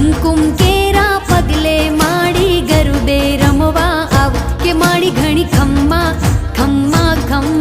કુમકુમ કેરા પગલે માડી ગરુડે રમવા આવ કે માડી ઘણી ખમ્મા ખમ્મા ખમ્મા.